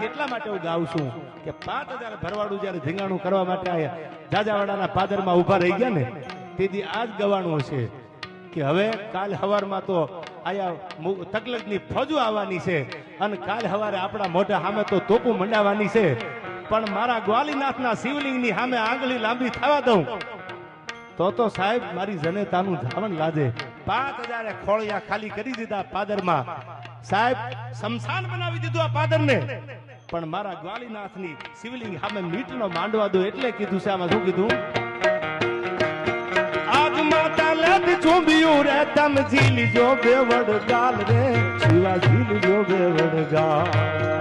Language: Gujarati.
આ એટલા માટે હું ગાઉં છું કે પાંચ હજાર ભરવાડું જ્યારે ધીંગાણું કરવા માટે આયા જાજાવાડાના પાદરમાં ઊભા રહી ગયા ને, તેથી આ જ ગવાણું છે કે હવે કાલ હવારમાં તો આયા તકલકની ફોજો આવવાની છે અને કાલ હવારે આપણા મોઢા સામે તો તોપું મંડાવવાની છે. પણ મારા ગ્વાલીનાથના શિવલિંગની સામે આંગળી લાંબી થવા દઉં. તો તો સાહેબ, મારી જનેતાનું ધાવણ લાજે. પાંચ હજારે ખોળિયા ખાલી કરી દીધા પાદરમાં. સાહેબ, શમશાન બનાવી દીધું આ પાદરને. પણ મારા ગ્વાલીનાથની શિવલિંગ સામે મીટનો માંડવા દો એટલે કીધું છે. આમાં શું કીધું? આજ માતા લદ ચૂંબિયું રે તમ ઝીલજો બે વડગાલ રે શિવા ઝીલજો બે વડગાલ કાલે